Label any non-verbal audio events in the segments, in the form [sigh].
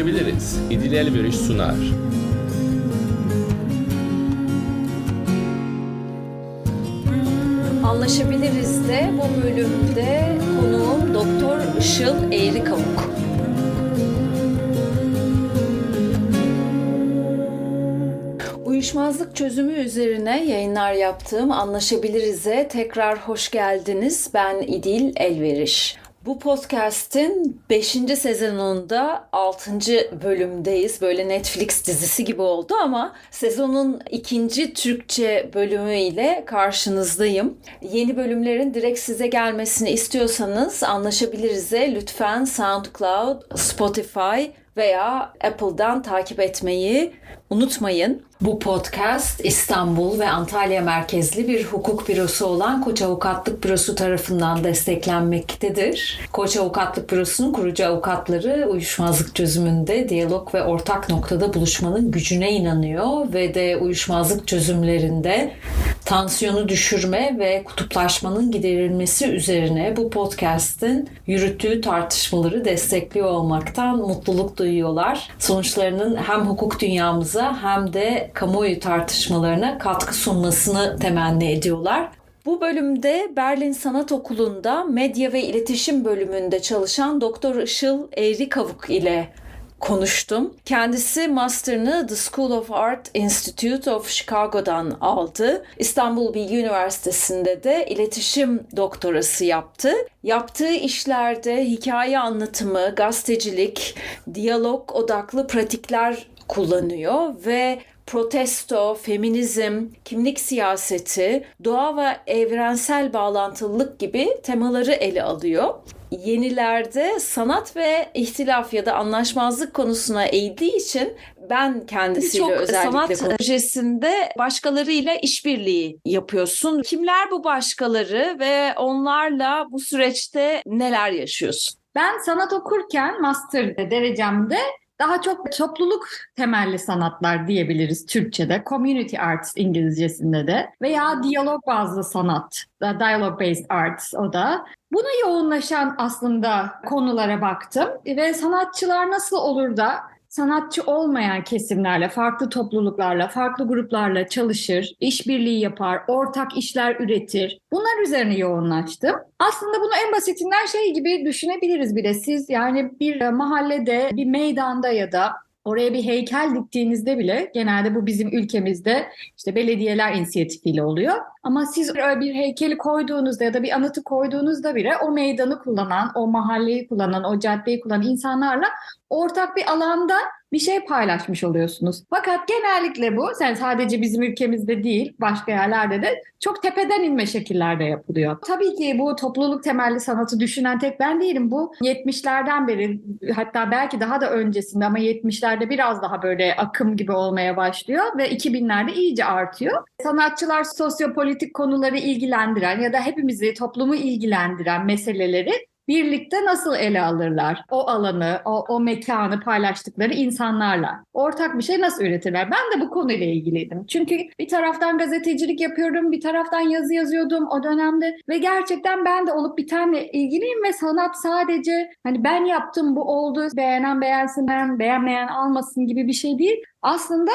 Anlaşabiliriz. İdil Elveriş sunar. Anlaşabiliriz de bu bölümde konuğum Doktor Işıl Eğri Kavuk. Uyuşmazlık çözümü üzerine yayınlar yaptığım Anlaşabiliriz'e tekrar hoş geldiniz. Ben İdil Elveriş. Bu podcast'in 5. sezonunda 6. bölümdeyiz. Böyle Netflix dizisi gibi oldu ama sezonun ikinci Türkçe bölümüyle karşınızdayım. Yeni bölümlerin direkt size gelmesini istiyorsanız anlaşabiliriz'e lütfen SoundCloud, Spotify veya Apple'dan takip etmeyi unutmayın. Bu podcast İstanbul ve Antalya merkezli bir hukuk bürosu olan Koç Avukatlık Bürosu tarafından desteklenmektedir. Koç Avukatlık Bürosu'nun kurucu avukatları uyuşmazlık çözümünde diyalog ve ortak noktada buluşmanın gücüne inanıyor ve de uyuşmazlık çözümlerinde tansiyonu düşürme ve kutuplaşmanın giderilmesi üzerine bu podcast'in yürüttüğü tartışmaları destekliyor olmaktan mutluluk duyuyorlar. Sonuçlarının hem hukuk dünyamıza hem de kamuoyu tartışmalarına katkı sunmasını temenni ediyorlar. Bu bölümde Berlin Sanat Okulu'nda medya ve iletişim bölümünde çalışan Doktor Işıl Eğri Kavuk ile konuştum. Kendisi master'ını The School of Art Institute of Chicago'dan aldı. İstanbul Bilgi Üniversitesi'nde de iletişim doktorası yaptı. Yaptığı işlerde hikaye anlatımı, gazetecilik, diyalog odaklı pratikler kullanıyor ve protesto, feminizm, kimlik siyaseti, doğa ve evrensel bağlantılılık gibi temaları ele alıyor. Yenilerde sanat ve ihtilaf ya da anlaşmazlık konusuna eğdiği için ben kendisiyle Çok özellikle sanat konuşuyorum. projesinde başkalarıyla işbirliği yapıyorsun. Kimler bu başkaları ve onlarla bu süreçte neler yaşıyorsun? Ben sanat okurken master derecemde daha çok topluluk temelli sanatlar diyebiliriz Türkçe'de. Community arts İngilizcesinde de veya diyalog bazlı sanat, dialogue based arts o da. Buna yoğunlaşan aslında konulara baktım ve sanatçılar nasıl olur da sanatçı olmayan kesimlerle, farklı topluluklarla, farklı gruplarla çalışır, işbirliği yapar, ortak işler üretir. Bunlar üzerine yoğunlaştım. Aslında bunu en basitinden şey gibi düşünebiliriz bile. Siz yani bir mahallede, bir meydanda ya da Oraya bir heykel diktiğinizde bile genelde bu bizim ülkemizde işte belediyeler inisiyatifiyle oluyor. Ama siz bir heykeli koyduğunuzda ya da bir anıtı koyduğunuzda bile o meydanı kullanan, o mahalleyi kullanan, o caddeyi kullanan insanlarla ortak bir alanda bir şey paylaşmış oluyorsunuz. Fakat genellikle bu yani sadece bizim ülkemizde değil başka yerlerde de çok tepeden inme şekillerde yapılıyor. Tabii ki bu topluluk temelli sanatı düşünen tek ben değilim. Bu 70'lerden beri hatta belki daha da öncesinde ama 70'lerde biraz daha böyle akım gibi olmaya başlıyor ve 2000'lerde iyice artıyor. Sanatçılar sosyopolitik konuları ilgilendiren ya da hepimizi toplumu ilgilendiren meseleleri birlikte nasıl ele alırlar? O alanı, o, o mekanı paylaştıkları insanlarla. Ortak bir şey nasıl üretirler? Ben de bu konuyla ilgiliydim. Çünkü bir taraftan gazetecilik yapıyorum, bir taraftan yazı yazıyordum o dönemde ve gerçekten ben de olup bitenle ilgiliyim ve sanat sadece hani ben yaptım bu oldu, beğenen beğensin, ben beğenmeyen almasın gibi bir şey değil. Aslında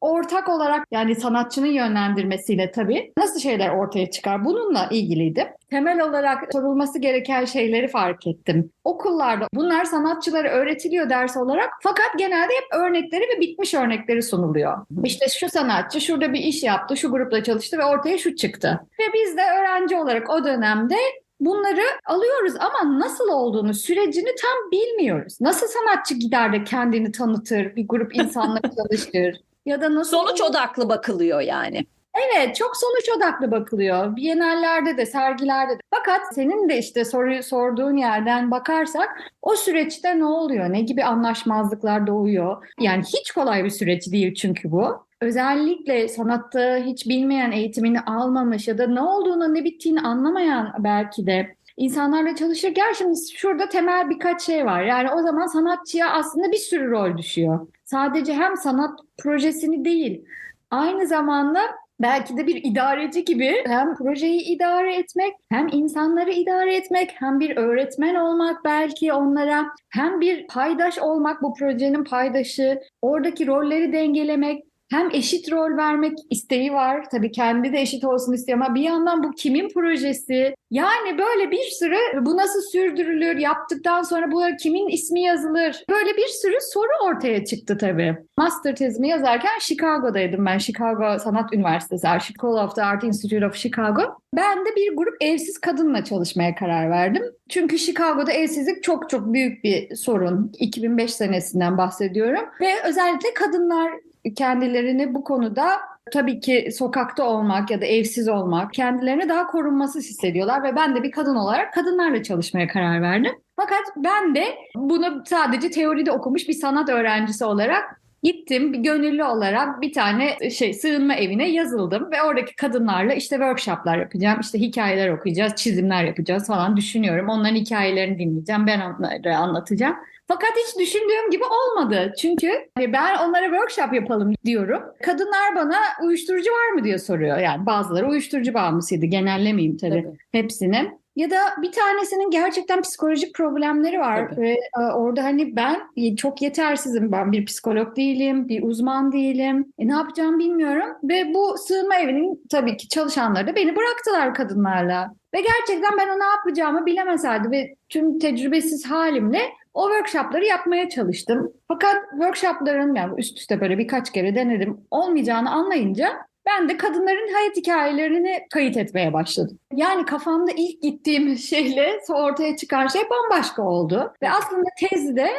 ortak olarak yani sanatçının yönlendirmesiyle tabii nasıl şeyler ortaya çıkar bununla ilgiliydim. Temel olarak sorulması gereken şeyleri fark ettim. Okullarda bunlar sanatçılara öğretiliyor ders olarak fakat genelde hep örnekleri ve bitmiş örnekleri sunuluyor. İşte şu sanatçı şurada bir iş yaptı, şu grupla çalıştı ve ortaya şu çıktı. Ve biz de öğrenci olarak o dönemde Bunları alıyoruz ama nasıl olduğunu, sürecini tam bilmiyoruz. Nasıl sanatçı gider de kendini tanıtır, bir grup insanla [laughs] çalışır ya da nasıl Sonuç odaklı bakılıyor yani. Evet, çok sonuç odaklı bakılıyor. Bienallerde de, sergilerde de. Fakat senin de işte soruyu sorduğun yerden bakarsak o süreçte ne oluyor? Ne gibi anlaşmazlıklar doğuyor? Yani hiç kolay bir süreç değil çünkü bu. Özellikle sanatta hiç bilmeyen eğitimini almamış ya da ne olduğunu ne bittiğini anlamayan belki de insanlarla çalışırken şimdi şurada temel birkaç şey var. Yani o zaman sanatçıya aslında bir sürü rol düşüyor. Sadece hem sanat projesini değil, aynı zamanda belki de bir idareci gibi hem projeyi idare etmek, hem insanları idare etmek, hem bir öğretmen olmak belki onlara, hem bir paydaş olmak bu projenin paydaşı, oradaki rolleri dengelemek, hem eşit rol vermek isteği var. Tabii kendi de eşit olsun istiyor ama bir yandan bu kimin projesi? Yani böyle bir sürü bu nasıl sürdürülür? Yaptıktan sonra bu kimin ismi yazılır? Böyle bir sürü soru ortaya çıktı tabii. Master tezimi yazarken Chicago'daydım ben. Chicago Sanat Üniversitesi, School of the Art Institute of Chicago. Ben de bir grup evsiz kadınla çalışmaya karar verdim. Çünkü Chicago'da evsizlik çok çok büyük bir sorun. 2005 senesinden bahsediyorum. Ve özellikle kadınlar kendilerini bu konuda tabii ki sokakta olmak ya da evsiz olmak kendilerini daha korunmasız hissediyorlar ve ben de bir kadın olarak kadınlarla çalışmaya karar verdim. Fakat ben de bunu sadece teoride okumuş bir sanat öğrencisi olarak Gittim bir gönüllü olarak bir tane şey sığınma evine yazıldım ve oradaki kadınlarla işte workshoplar yapacağım, işte hikayeler okuyacağız, çizimler yapacağız falan düşünüyorum. Onların hikayelerini dinleyeceğim, ben onları anlatacağım. Fakat hiç düşündüğüm gibi olmadı. Çünkü hani ben onlara workshop yapalım diyorum. Kadınlar bana uyuşturucu var mı diye soruyor. Yani bazıları uyuşturucu bağımlısıydı. Genellemeyeyim tabii, tabii. hepsini. Ya da bir tanesinin gerçekten psikolojik problemleri var Tabii. ve e, orada hani ben çok yetersizim. Ben bir psikolog değilim, bir uzman değilim. E, ne yapacağımı bilmiyorum ve bu sığınma evinin tabii ki çalışanları da beni bıraktılar kadınlarla. Ve gerçekten ben o ne yapacağımı bilemeseydi ve tüm tecrübesiz halimle o workshopları yapmaya çalıştım. Fakat workshopların yani üst üste böyle birkaç kere denedim olmayacağını anlayınca ben de kadınların hayat hikayelerini kayıt etmeye başladım. Yani kafamda ilk gittiğim şeyle ortaya çıkan şey bambaşka oldu. Ve aslında tezde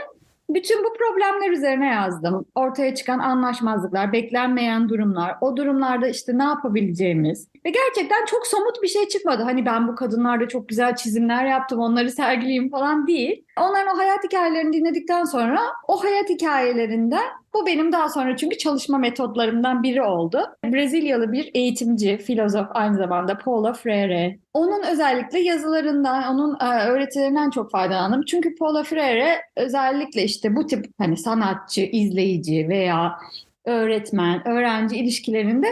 bütün bu problemler üzerine yazdım. Ortaya çıkan anlaşmazlıklar, beklenmeyen durumlar, o durumlarda işte ne yapabileceğimiz. Ve gerçekten çok somut bir şey çıkmadı. Hani ben bu kadınlarda çok güzel çizimler yaptım, onları sergileyeyim falan değil. Onların o hayat hikayelerini dinledikten sonra o hayat hikayelerinden bu benim daha sonra çünkü çalışma metotlarımdan biri oldu. Brezilyalı bir eğitimci, filozof aynı zamanda Paulo Freire. Onun özellikle yazılarından, onun e, öğretilerinden çok faydalandım. Çünkü Paulo Freire özellikle işte bu tip hani sanatçı, izleyici veya öğretmen, öğrenci ilişkilerinde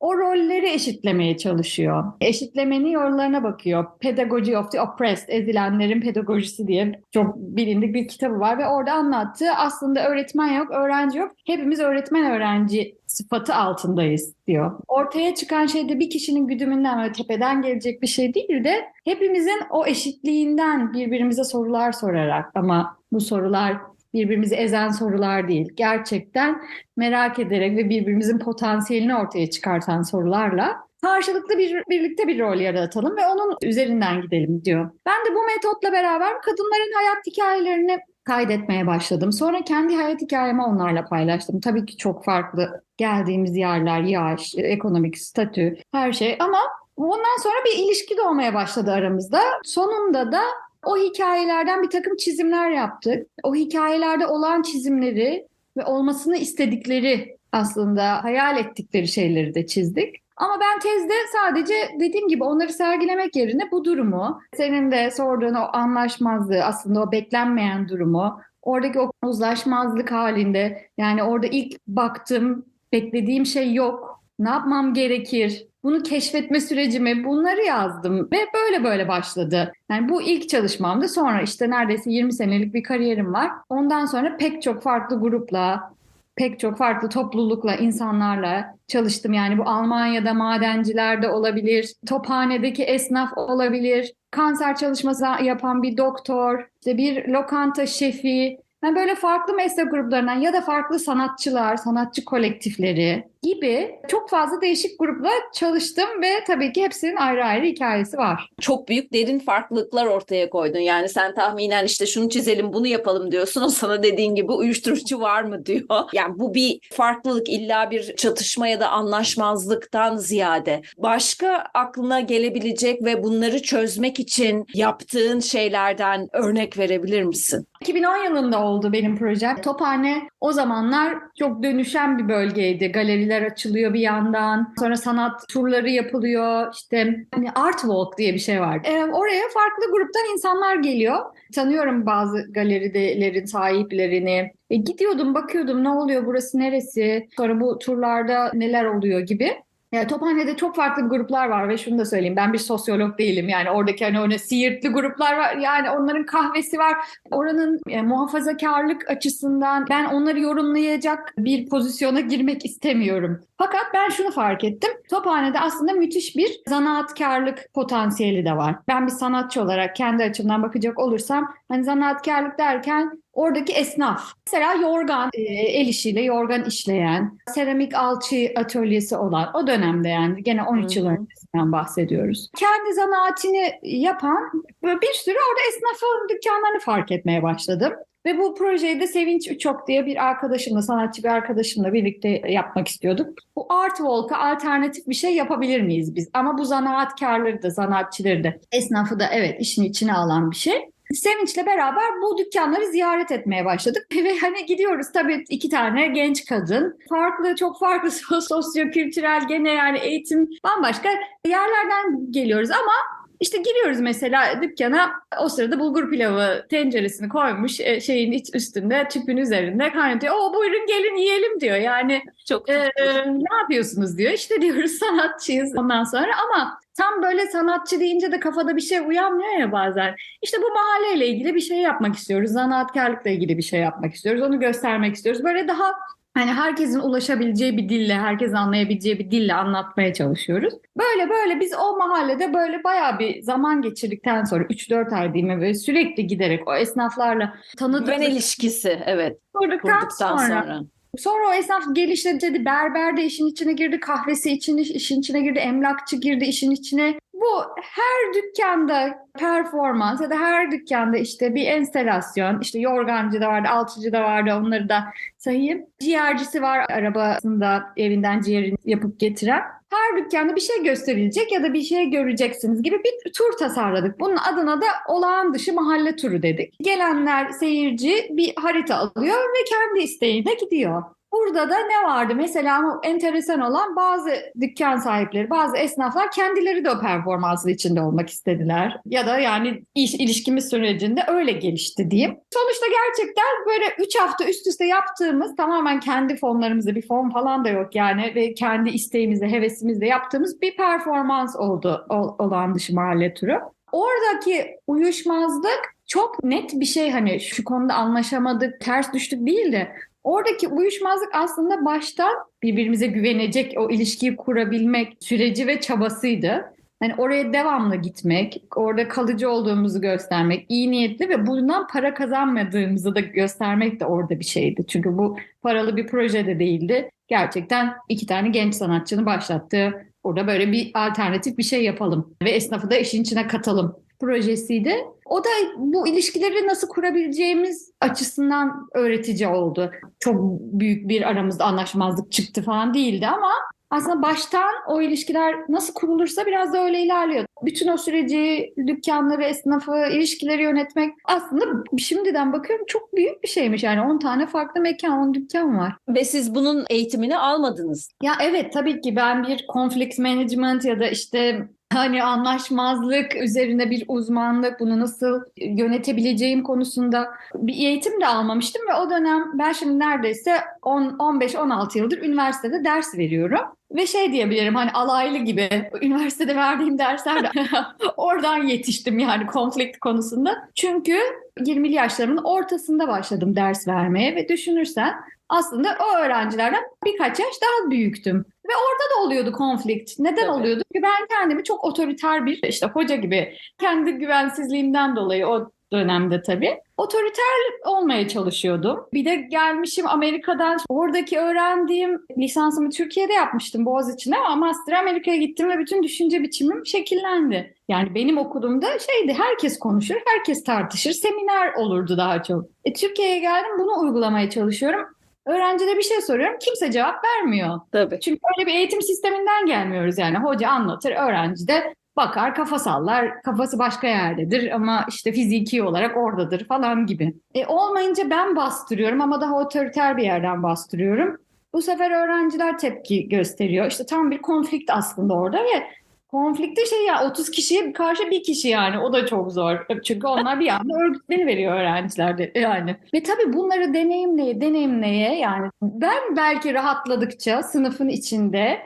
o rolleri eşitlemeye çalışıyor. Eşitlemenin yollarına bakıyor. Pedagogy of the Oppressed, ezilenlerin pedagojisi diye çok bilindik bir kitabı var ve orada anlattığı aslında öğretmen yok, öğrenci yok. Hepimiz öğretmen öğrenci sıfatı altındayız diyor. Ortaya çıkan şey de bir kişinin güdümünden ve tepeden gelecek bir şey değil de hepimizin o eşitliğinden birbirimize sorular sorarak ama bu sorular birbirimizi ezen sorular değil. Gerçekten merak ederek ve birbirimizin potansiyelini ortaya çıkartan sorularla karşılıklı bir birlikte bir rol yaratalım ve onun üzerinden gidelim diyor. Ben de bu metotla beraber kadınların hayat hikayelerini kaydetmeye başladım. Sonra kendi hayat hikayemi onlarla paylaştım. Tabii ki çok farklı geldiğimiz yerler, yaş, ekonomik statü, her şey ama ondan sonra bir ilişki doğmaya başladı aramızda. Sonunda da o hikayelerden bir takım çizimler yaptık. O hikayelerde olan çizimleri ve olmasını istedikleri aslında hayal ettikleri şeyleri de çizdik. Ama ben tezde sadece dediğim gibi onları sergilemek yerine bu durumu, senin de sorduğun o anlaşmazlığı, aslında o beklenmeyen durumu, oradaki o uzlaşmazlık halinde yani orada ilk baktım, beklediğim şey yok. Ne yapmam gerekir? Bunu keşfetme sürecimi bunları yazdım ve böyle böyle başladı. Yani bu ilk çalışmamdı. Sonra işte neredeyse 20 senelik bir kariyerim var. Ondan sonra pek çok farklı grupla, pek çok farklı toplulukla, insanlarla çalıştım. Yani bu Almanya'da madenciler de olabilir, tophanedeki esnaf olabilir, kanser çalışması yapan bir doktor, işte bir lokanta şefi, yani böyle farklı meslek gruplarından ya da farklı sanatçılar, sanatçı kolektifleri gibi çok fazla değişik grupla çalıştım ve tabii ki hepsinin ayrı ayrı hikayesi var. Çok büyük derin farklılıklar ortaya koydun. Yani sen tahminen işte şunu çizelim bunu yapalım diyorsun. [laughs] O sana dediğin gibi uyuşturucu var mı diyor. [laughs] Yani bu bir farklılık illa bir çatışma ya da anlaşmazlıktan ziyade. Başka aklına gelebilecek ve bunları çözmek için yaptığın şeylerden örnek verebilir misin? 2010 yılında oldu benim projem. Tophane o zamanlar çok dönüşen bir bölgeydi. Galeriler açılıyor bir yandan. Sonra sanat turları yapılıyor. İşte hani Art Walk diye bir şey var. Ee, oraya farklı gruptan insanlar geliyor. Tanıyorum bazı galerilerin sahiplerini. E, gidiyordum bakıyordum ne oluyor burası neresi? Sonra bu turlarda neler oluyor gibi. Yani Tophane'de çok farklı gruplar var ve şunu da söyleyeyim ben bir sosyolog değilim. Yani oradaki hani öyle siirtli gruplar var. Yani onların kahvesi var. Oranın e, muhafazakarlık açısından ben onları yorumlayacak bir pozisyona girmek istemiyorum. Fakat ben şunu fark ettim. Tophane'de aslında müthiş bir zanaatkarlık potansiyeli de var. Ben bir sanatçı olarak kendi açımdan bakacak olursam hani zanaatkarlık derken oradaki esnaf. Mesela yorgan, e, el işiyle yorgan işleyen, seramik alçı atölyesi olan o dönemde yani gene 13 yıl öncesinden bahsediyoruz. Kendi zanaatini yapan bir sürü orada esnafın dükkanlarını fark etmeye başladım. Ve bu projeyi de Sevinç Üçok diye bir arkadaşımla, sanatçı bir arkadaşımla birlikte yapmak istiyorduk. Bu Art Walk'a alternatif bir şey yapabilir miyiz biz? Ama bu zanaatkarları da, zanaatçıları da, esnafı da evet işin içine alan bir şey. Sevinç'le beraber bu dükkanları ziyaret etmeye başladık. [laughs] Ve hani gidiyoruz tabii iki tane genç kadın. Farklı, çok farklı [laughs] sosyo-kültürel gene yani eğitim bambaşka yerlerden geliyoruz ama işte giriyoruz mesela dükkana o sırada bulgur pilavı tenceresini koymuş e, şeyin iç üstünde tüpün üzerinde kaynatıyor. O buyurun gelin yiyelim diyor. Yani Çok ee, ne yapıyorsunuz diyor. İşte diyoruz [laughs] sanatçıyız ondan sonra ama tam böyle sanatçı deyince de kafada bir şey uyanmıyor ya bazen. İşte bu mahalleyle ilgili bir şey yapmak istiyoruz. Zanaatkarlıkla ilgili bir şey yapmak istiyoruz. Onu göstermek istiyoruz. Böyle daha hani herkesin ulaşabileceği bir dille, herkesin anlayabileceği bir dille anlatmaya çalışıyoruz. Böyle böyle biz o mahallede böyle bayağı bir zaman geçirdikten sonra 3-4 ay değil mi? Böyle sürekli giderek o esnaflarla tanıdık. güven ilişkisi evet kurduktan kurduktan sonra sonra. Sonra o esnaf geliştirdi. Berber de işin içine girdi. Kahvesi için, işin içine girdi. Emlakçı girdi işin içine. Bu her dükkanda performans ya da her dükkanda işte bir enstelasyon. işte yorgancı da vardı, alçıcı da vardı. Onları da sayayım. Ciğercisi var arabasında evinden ciğerini yapıp getiren. Her dükkanda bir şey gösterilecek ya da bir şey göreceksiniz gibi bir tur tasarladık. Bunun adına da olağan dışı mahalle turu dedik. Gelenler seyirci bir harita alıyor ve kendi isteğine gidiyor. Burada da ne vardı? Mesela enteresan olan bazı dükkan sahipleri, bazı esnaflar kendileri de o performansın içinde olmak istediler. Ya da yani iş ilişkimiz sürecinde öyle gelişti diyeyim. Sonuçta gerçekten böyle 3 hafta üst üste yaptığımız tamamen kendi fonlarımızda bir fon falan da yok yani ve kendi isteğimizle, hevesimizle yaptığımız bir performans oldu olan dışı mahalle turu. Oradaki uyuşmazlık çok net bir şey hani şu konuda anlaşamadık, ters düştük değil de Oradaki uyuşmazlık aslında baştan birbirimize güvenecek o ilişkiyi kurabilmek süreci ve çabasıydı. Hani oraya devamlı gitmek, orada kalıcı olduğumuzu göstermek, iyi niyetli ve bundan para kazanmadığımızı da göstermek de orada bir şeydi. Çünkü bu paralı bir proje de değildi. Gerçekten iki tane genç sanatçının başlattığı, orada böyle bir alternatif bir şey yapalım ve esnafı da işin içine katalım projesiydi. O da bu ilişkileri nasıl kurabileceğimiz açısından öğretici oldu. Çok büyük bir aramızda anlaşmazlık çıktı falan değildi ama aslında baştan o ilişkiler nasıl kurulursa biraz da öyle ilerliyor. Bütün o süreci, dükkanları, esnafı, ilişkileri yönetmek aslında şimdiden bakıyorum çok büyük bir şeymiş. Yani 10 tane farklı mekan, 10 dükkan var. Ve siz bunun eğitimini almadınız. Ya evet tabii ki ben bir conflict management ya da işte hani anlaşmazlık üzerine bir uzmanlık, bunu nasıl yönetebileceğim konusunda bir eğitim de almamıştım ve o dönem ben şimdi neredeyse 15-16 yıldır üniversitede ders veriyorum. Ve şey diyebilirim hani alaylı gibi üniversitede verdiğim derslerde [laughs] oradan yetiştim yani konflikt konusunda. Çünkü 20'li yaşlarımın ortasında başladım ders vermeye ve düşünürsen aslında o öğrencilerden birkaç yaş daha büyüktüm. Ve orada da oluyordu konflikt. Neden Tabii. oluyordu? Çünkü ben kendimi çok otoriter bir işte hoca gibi kendi güvensizliğimden dolayı o dönemde tabii. Otoriter olmaya çalışıyordum. Bir de gelmişim Amerika'dan. Oradaki öğrendiğim lisansımı Türkiye'de yapmıştım Boğaziçi'nde ama master Amerika'ya gittim ve bütün düşünce biçimim şekillendi. Yani benim okuduğumda şeydi herkes konuşur, herkes tartışır, seminer olurdu daha çok. E, Türkiye'ye geldim bunu uygulamaya çalışıyorum. Öğrencide bir şey soruyorum kimse cevap vermiyor. Tabii. Çünkü öyle bir eğitim sisteminden gelmiyoruz yani. Hoca anlatır, öğrenci de bakar, kafa sallar, kafası başka yerdedir ama işte fiziki olarak oradadır falan gibi. E, olmayınca ben bastırıyorum ama daha otoriter bir yerden bastırıyorum. Bu sefer öğrenciler tepki gösteriyor. İşte tam bir konflikt aslında orada ve konflikte şey ya 30 kişiye karşı bir kişi yani o da çok zor. Çünkü onlar bir anda örgütleni veriyor öğrenciler de yani. Ve tabii bunları deneyimleye deneyimleye yani ben belki rahatladıkça sınıfın içinde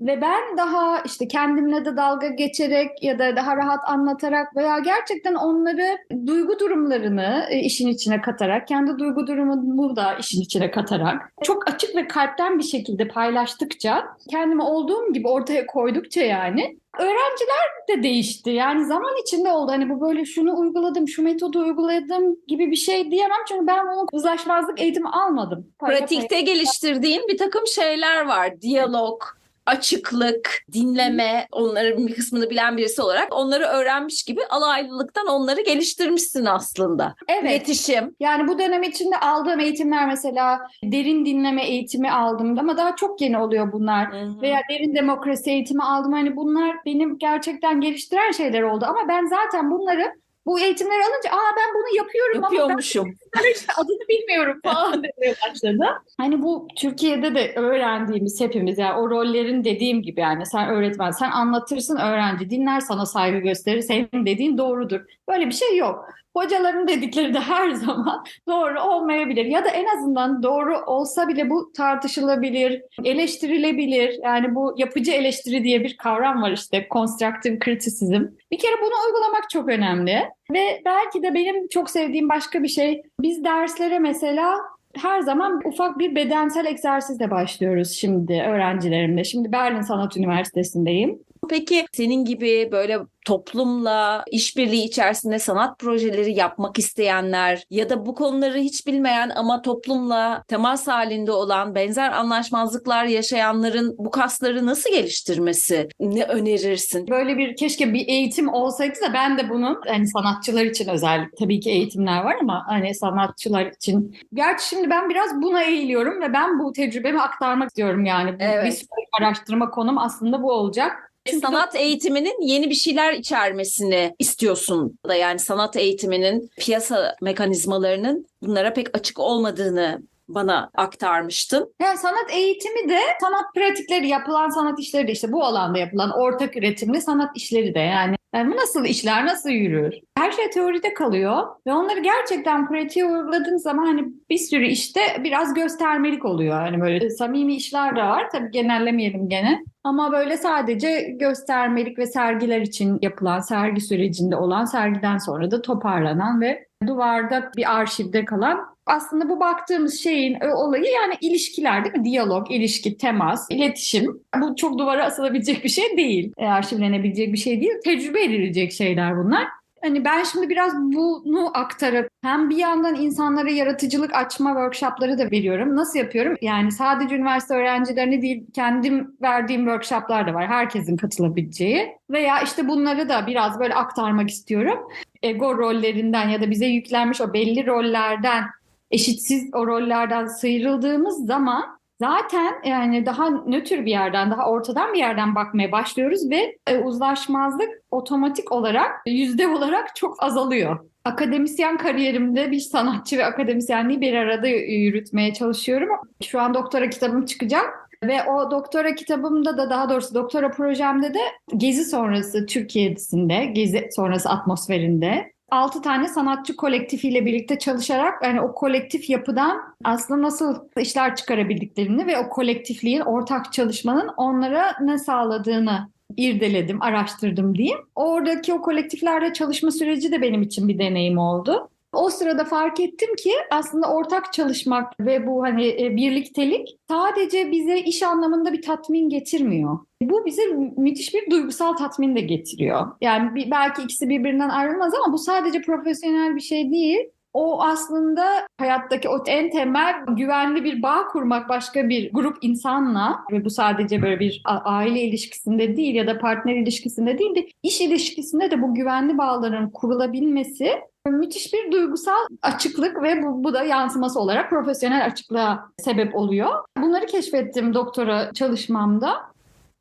Ve ben daha işte kendimle de dalga geçerek ya da daha rahat anlatarak veya gerçekten onları duygu durumlarını e, işin içine katarak, kendi duygu durumumu da işin içine katarak çok açık ve kalpten bir şekilde paylaştıkça, kendimi olduğum gibi ortaya koydukça yani öğrenciler de değişti. Yani zaman içinde oldu. Hani bu böyle şunu uyguladım, şu metodu uyguladım gibi bir şey diyemem. Çünkü ben bunu uzlaşmazlık eğitimi almadım. Pratikte geliştirdiğin bir takım şeyler var. Diyalog, açıklık, dinleme, onların bir kısmını bilen birisi olarak onları öğrenmiş gibi alaylılıktan onları geliştirmişsin aslında. Evet. İletişim. Yani bu dönem içinde aldığım eğitimler mesela derin dinleme eğitimi aldım ama daha çok yeni oluyor bunlar. Veya derin demokrasi eğitimi aldım. Hani bunlar benim gerçekten geliştiren şeyler oldu. Ama ben zaten bunları bu eğitimleri alınca aa ben bunu yapıyorum ama ben Yapıyormuşum. İşte adını bilmiyorum falan [laughs] demeye başladı. Hani bu Türkiye'de de öğrendiğimiz hepimiz yani o rollerin dediğim gibi yani sen öğretmen, sen anlatırsın öğrenci dinler sana saygı gösterir, senin dediğin doğrudur. Böyle bir şey yok. Hocaların dedikleri de her zaman doğru olmayabilir ya da en azından doğru olsa bile bu tartışılabilir, eleştirilebilir. Yani bu yapıcı eleştiri diye bir kavram var işte constructive criticism. Bir kere bunu uygulamak çok önemli ve belki de benim çok sevdiğim başka bir şey biz derslere mesela her zaman ufak bir bedensel egzersizle başlıyoruz şimdi öğrencilerimle. Şimdi Berlin Sanat Üniversitesi'ndeyim. Peki senin gibi böyle toplumla işbirliği içerisinde sanat projeleri yapmak isteyenler ya da bu konuları hiç bilmeyen ama toplumla temas halinde olan benzer anlaşmazlıklar yaşayanların bu kasları nasıl geliştirmesi ne önerirsin? Böyle bir keşke bir eğitim olsaydı da ben de bunun hani sanatçılar için özellikle tabii ki eğitimler var ama hani sanatçılar için. Gerçi şimdi ben biraz buna eğiliyorum ve ben bu tecrübemi aktarmak istiyorum yani. Bu Evet. Bir araştırma konum aslında bu olacak. Çünkü- Sanat eğitiminin yeni bir şeyler içermesini istiyorsun da yani sanat eğitiminin piyasa mekanizmalarının bunlara pek açık olmadığını bana aktarmıştın. Yani sanat eğitimi de sanat pratikleri yapılan sanat işleri de işte bu alanda yapılan ortak üretimli sanat işleri de yani. Yani bu nasıl işler nasıl yürür? Her şey teoride kalıyor ve onları gerçekten pratiğe uyguladığınız zaman hani bir sürü işte biraz göstermelik oluyor. Hani böyle samimi işler de var tabii genellemeyelim gene. Ama böyle sadece göstermelik ve sergiler için yapılan sergi sürecinde olan sergiden sonra da toparlanan ve duvarda bir arşivde kalan aslında bu baktığımız şeyin e, olayı yani ilişkiler değil mi? Diyalog, ilişki, temas, iletişim. Bu çok duvara asılabilecek bir şey değil. E, arşivlenebilecek bir şey değil. Tecrübe edilecek şeyler bunlar. Hani ben şimdi biraz bunu aktarıp hem bir yandan insanlara yaratıcılık açma workshopları da veriyorum. Nasıl yapıyorum? Yani sadece üniversite öğrencilerine değil kendim verdiğim workshoplar da var. Herkesin katılabileceği. Veya işte bunları da biraz böyle aktarmak istiyorum. Ego rollerinden ya da bize yüklenmiş o belli rollerden eşitsiz o rollerden sıyrıldığımız zaman zaten yani daha nötr bir yerden, daha ortadan bir yerden bakmaya başlıyoruz ve e, uzlaşmazlık otomatik olarak, yüzde olarak çok azalıyor. Akademisyen kariyerimde bir sanatçı ve akademisyenliği bir arada yürütmeye çalışıyorum. Şu an doktora kitabım çıkacak. Ve o doktora kitabımda da daha doğrusu doktora projemde de Gezi sonrası Türkiye'sinde, Gezi sonrası atmosferinde 6 tane sanatçı kolektifiyle birlikte çalışarak yani o kolektif yapıdan aslında nasıl işler çıkarabildiklerini ve o kolektifliğin ortak çalışmanın onlara ne sağladığını irdeledim, araştırdım diyeyim. Oradaki o kolektiflerle çalışma süreci de benim için bir deneyim oldu. O sırada fark ettim ki aslında ortak çalışmak ve bu hani e, birliktelik sadece bize iş anlamında bir tatmin getirmiyor. Bu bize müthiş bir duygusal tatmin de getiriyor. Yani belki ikisi birbirinden ayrılmaz ama bu sadece profesyonel bir şey değil. O aslında hayattaki o en temel güvenli bir bağ kurmak başka bir grup insanla ve bu sadece böyle bir aile ilişkisinde değil ya da partner ilişkisinde değil de iş ilişkisinde de bu güvenli bağların kurulabilmesi müthiş bir duygusal açıklık ve bu, bu da yansıması olarak profesyonel açıklığa sebep oluyor. Bunları keşfettim doktora çalışmamda.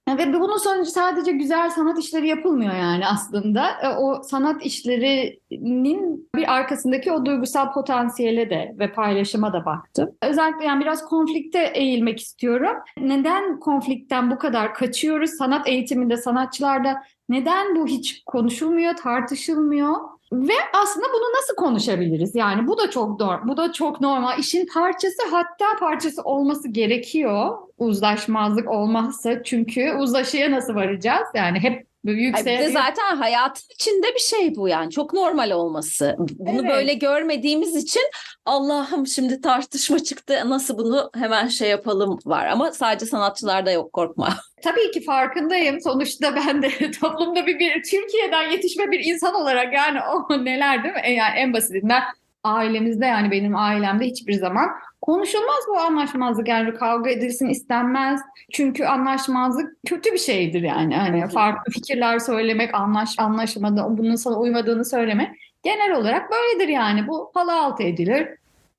Ve bunun sonucu sadece güzel sanat işleri yapılmıyor yani aslında. E, O sanat işlerinin bir arkasındaki o duygusal potansiyele de ve paylaşıma da baktım. Özellikle yani biraz konflikte eğilmek istiyorum. Neden konflikten bu kadar kaçıyoruz? Sanat eğitiminde, sanatçılarda neden bu hiç konuşulmuyor, tartışılmıyor? Ve aslında bunu nasıl konuşabiliriz? Yani bu da çok doğru, bu da çok normal. İşin parçası hatta parçası olması gerekiyor. Uzlaşmazlık olmazsa çünkü uzlaşıya nasıl varacağız? Yani hep Ay, bir de zaten hayatın içinde bir şey bu yani çok normal olması. Bunu Evet. böyle görmediğimiz için Allah'ım şimdi tartışma çıktı nasıl bunu hemen şey yapalım var ama sadece sanatçılarda yok korkma. [laughs] Tabii ki farkındayım. Sonuçta ben de [laughs] toplumda bir, bir Türkiye'den yetişme bir insan olarak yani o neler değil mi? E, Yani en basitinden ailemizde yani benim ailemde hiçbir zaman konuşulmaz bu anlaşmazlık. Yani kavga edilsin istenmez. Çünkü anlaşmazlık kötü bir şeydir yani. Hani farklı fikirler söylemek, anlaş anlaşmadı, bunun sana uymadığını söylemek genel olarak böyledir yani. Bu halı altı edilir.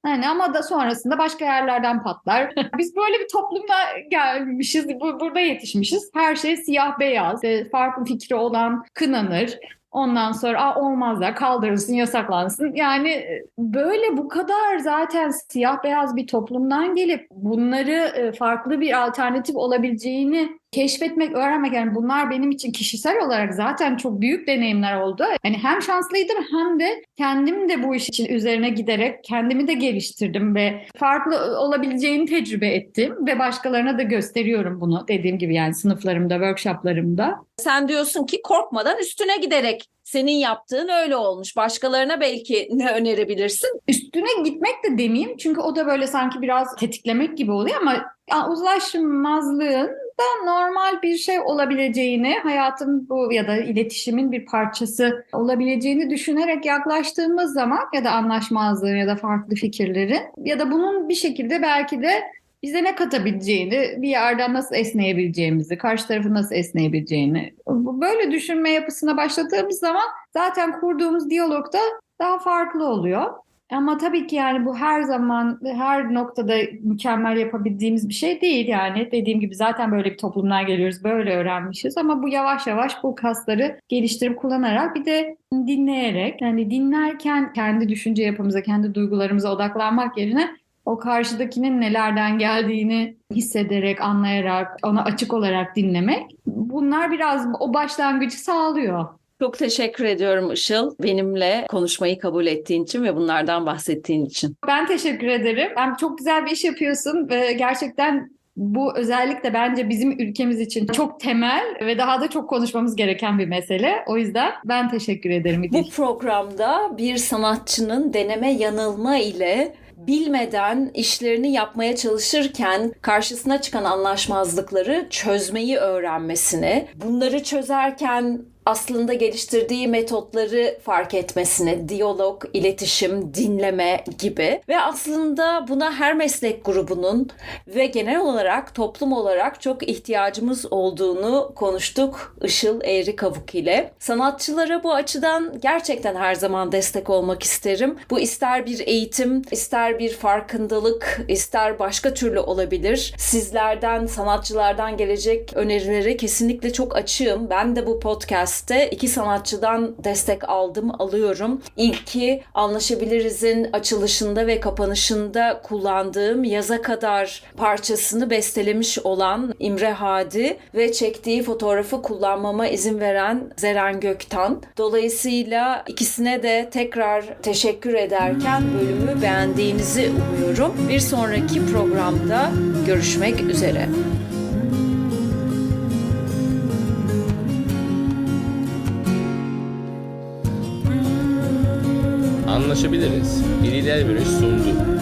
Yani ama da sonrasında başka yerlerden patlar. [laughs] Biz böyle bir toplumda gelmişiz, bu- burada yetişmişiz. Her şey siyah beyaz, İşte farklı fikri olan kınanır. Ondan sonra Aa, olmazlar, kaldırılsın, yasaklansın. Yani e, böyle bu kadar zaten siyah beyaz bir toplumdan gelip bunları e, farklı bir alternatif olabileceğini keşfetmek, öğrenmek yani bunlar benim için kişisel olarak zaten çok büyük deneyimler oldu. Yani hem şanslıydım hem de kendim de bu iş için üzerine giderek kendimi de geliştirdim ve farklı olabileceğini tecrübe ettim ve başkalarına da gösteriyorum bunu dediğim gibi yani sınıflarımda, workshoplarımda. Sen diyorsun ki korkmadan üstüne giderek senin yaptığın öyle olmuş. Başkalarına belki ne önerebilirsin? Üstüne gitmek de demeyeyim çünkü o da böyle sanki biraz tetiklemek gibi oluyor ama ya, uzlaşmazlığın da normal bir şey olabileceğini, hayatın bu ya da iletişimin bir parçası olabileceğini düşünerek yaklaştığımız zaman ya da anlaşmazlığın ya da farklı fikirlerin ya da bunun bir şekilde belki de bize ne katabileceğini, bir yerden nasıl esneyebileceğimizi, karşı tarafın nasıl esneyebileceğini, böyle düşünme yapısına başladığımız zaman zaten kurduğumuz diyalogda daha farklı oluyor. Ama tabii ki yani bu her zaman her noktada mükemmel yapabildiğimiz bir şey değil yani. Dediğim gibi zaten böyle bir toplumdan geliyoruz, böyle öğrenmişiz ama bu yavaş yavaş bu kasları geliştirip kullanarak bir de dinleyerek yani dinlerken kendi düşünce yapımıza, kendi duygularımıza odaklanmak yerine o karşıdakinin nelerden geldiğini hissederek, anlayarak, ona açık olarak dinlemek bunlar biraz o başlangıcı sağlıyor. Çok teşekkür ediyorum Işıl benimle konuşmayı kabul ettiğin için ve bunlardan bahsettiğin için. Ben teşekkür ederim. Ben çok güzel bir iş yapıyorsun ve gerçekten bu özellikle bence bizim ülkemiz için çok temel ve daha da çok konuşmamız gereken bir mesele. O yüzden ben teşekkür ederim İdil. Bu programda bir sanatçının deneme yanılma ile bilmeden işlerini yapmaya çalışırken karşısına çıkan anlaşmazlıkları çözmeyi öğrenmesini, bunları çözerken aslında geliştirdiği metotları fark etmesini, diyalog, iletişim, dinleme gibi ve aslında buna her meslek grubunun ve genel olarak toplum olarak çok ihtiyacımız olduğunu konuştuk Işıl Eğri Kavuk ile. Sanatçılara bu açıdan gerçekten her zaman destek olmak isterim. Bu ister bir eğitim, ister bir farkındalık, ister başka türlü olabilir. Sizlerden, sanatçılardan gelecek önerileri kesinlikle çok açığım. Ben de bu podcast'te iki sanatçıdan destek aldım, alıyorum. İlki Anlaşabiliriz'in açılışında ve kapanışında kullandığım Yaza Kadar parçasını bestelemiş olan İmre Hadi ve çektiği fotoğrafı kullanmama izin veren Zeren Göktan. Dolayısıyla ikisine de tekrar teşekkür ederken bölümü beğendiğinizi umuyorum. Bir sonraki programda görüşmek üzere. Anlaşabiliriz. İdil Elveriş sundu.